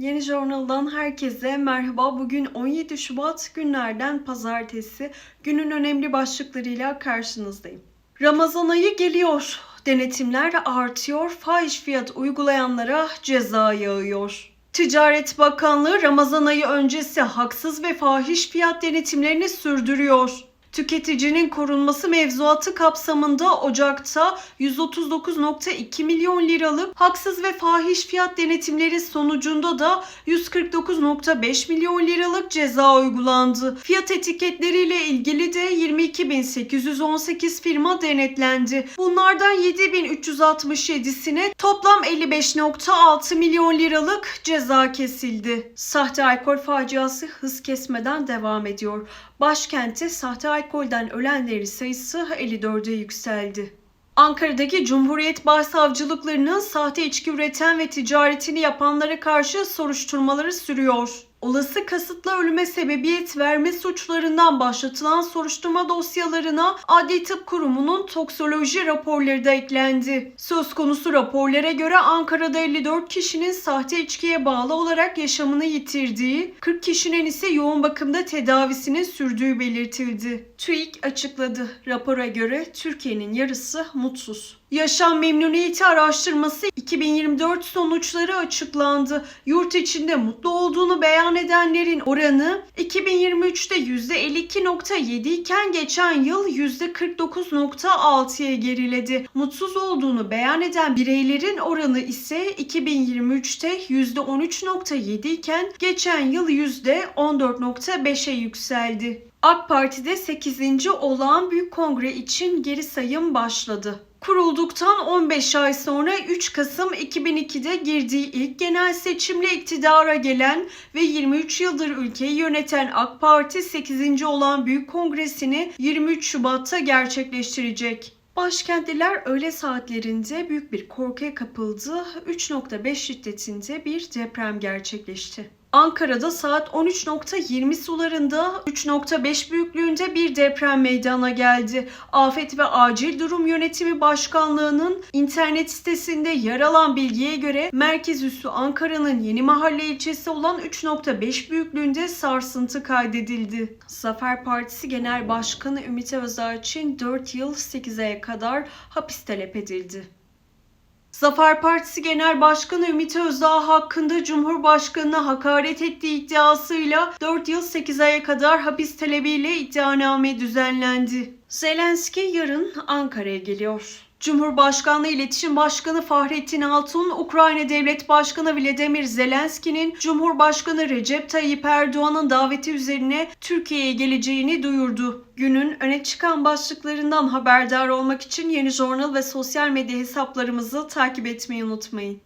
Yeni Journal'dan herkese merhaba. Bugün 17 Şubat günlerden pazartesi. Günün önemli başlıklarıyla karşınızdayım. Ramazan ayı geliyor. Denetimler artıyor. Fahiş fiyat uygulayanlara ceza yağıyor. Ticaret Bakanlığı Ramazan ayı öncesi haksız ve fahiş fiyat denetimlerini sürdürüyor. Tüketicinin korunması mevzuatı kapsamında Ocak'ta 139.2 milyon liralık haksız ve fahiş fiyat denetimleri sonucunda da 149.5 milyon liralık ceza uygulandı. Fiyat etiketleriyle ilgili de 22.818 firma denetlendi. Bunlardan 7.367'sine toplam 55.6 milyon liralık ceza kesildi. Sahte alkol faciası hız kesmeden devam ediyor. Başkentte sahte alkolden ölenlerin sayısı 54'e yükseldi. Ankara'daki Cumhuriyet Başsavcılıklarının sahte içki üreten ve ticaretini yapanlara karşı soruşturmaları sürüyor. Olası kasıtlı ölüme sebebiyet verme suçlarından başlatılan soruşturma dosyalarına Adli Tıp Kurumu'nun toksoloji raporları da eklendi. Söz konusu raporlara göre Ankara'da 54 kişinin sahte içkiye bağlı olarak yaşamını yitirdiği, 40 kişinin ise yoğun bakımda tedavisinin sürdüğü belirtildi. TÜİK açıkladı. Rapora göre Türkiye'nin yarısı mutsuz. Yaşam memnuniyeti araştırması 2024 sonuçları açıklandı. Yurt içinde mutlu olduğunu beyan edenlerin oranı 2023'te %52.7 iken geçen yıl %49.6'ya geriledi. Mutsuz olduğunu beyan eden bireylerin oranı ise 2023'te %13.7 iken geçen yıl %14.5'e yükseldi. AK Parti'de 8. olağan büyük kongre için geri sayım başladı. Kurulduktan 15 ay sonra 3 Kasım 2002'de girdiği ilk genel seçimle iktidara gelen ve 23 yıldır ülkeyi yöneten AK Parti 8. olan Büyük Kongresini 23 Şubat'ta gerçekleştirecek. Başkentliler öğle saatlerinde büyük bir korkuya kapıldı. 3.5 şiddetinde bir deprem gerçekleşti. Ankara'da saat 13.20 sularında 3.5 büyüklüğünde bir deprem meydana geldi. Afet ve Acil Durum Yönetimi Başkanlığı'nın internet sitesinde yer alan bilgiye göre merkez üssü Ankara'nın Yeni Mahalle ilçesi olan 3.5 büyüklüğünde sarsıntı kaydedildi. Zafer Partisi Genel Başkanı Ümit Özdağ için 4 yıl 8 aya kadar hapis talep edildi. Zafer Partisi Genel Başkanı Ümit Özdağ hakkında Cumhurbaşkanı'na hakaret ettiği iddiasıyla 4 yıl 8 aya kadar hapis talebiyle iddianame düzenlendi. Zelenski yarın Ankara'ya geliyor. Cumhurbaşkanlığı İletişim Başkanı Fahrettin Altun, Ukrayna Devlet Başkanı Vladimir Zelenski'nin Cumhurbaşkanı Recep Tayyip Erdoğan'ın daveti üzerine Türkiye'ye geleceğini duyurdu. Günün öne çıkan başlıklarından haberdar olmak için Yeni Journal ve sosyal medya hesaplarımızı takip etmeyi unutmayın.